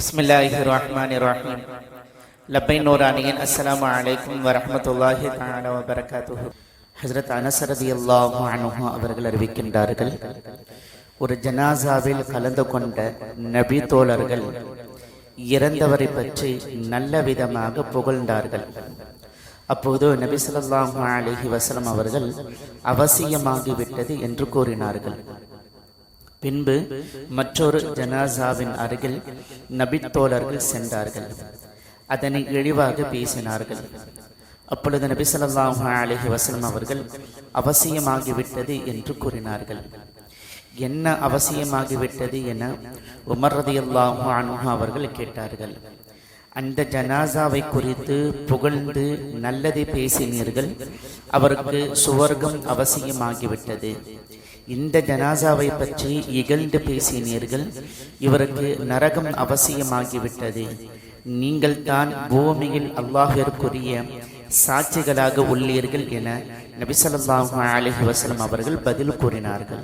பிஸ்மில்லாஹி ரஹ்மான் ரஹீம் லப்பை நூரானியின் அஸ்ஸலாமு அலைக்கும் வரஹ்மத்துல்லாஹி தஆலா வ பரகாத்துஹு ஹஜ்ரத் அனஸ் ரலியல்லாஹு அன்ஹு அவர்கள் அறிவிக்கின்றார்கள் ஒரு ஜனாசாவில் கலந்து கொண்ட நபி தோழர்கள் இறந்தவரை பற்றி நல்ல விதமாக புகழ்ந்தார்கள். அப்போது நபி சொல்லாஹு அலைஹி வசலம் அவர்கள் அவசியமாகிவிட்டது என்று கூறினார்கள். பின்பு மற்றொரு ஜனாசாவின் அருகில் நபித்தோழர்கள் சென்றார்கள். அதனை இழிவாக பேசினார்கள். அப்பொழுது நபி ஸல்லல்லாஹு அலஹி வசலம் அவர்கள் அவசியமாகிவிட்டது என்று கூறினார்கள். என்ன அவசியமாகிவிட்டது என உமர் ரதியல்லாஹு அவர்கள் கேட்டார்கள். அந்த ஜனாசாவை குறித்து புகழ்ந்து நல்லதை பேசினீர்கள். அவருக்கு சுவர்க்கம் அவசியமாகிவிட்டது. இந்த ஜனாசாவை பற்றி இகழ்ந்து பேசினீர்கள். இவருக்கு நரகம் அவசியமாகிவிட்டது. நீங்கள் தான் பூமியில் அல்லாஹிற்குரிய சாட்சிகளாக உள்ளீர்கள் என நபிசல்லாஹு அலஹி வசலம் அவர்கள் பதில் கூறினார்கள்.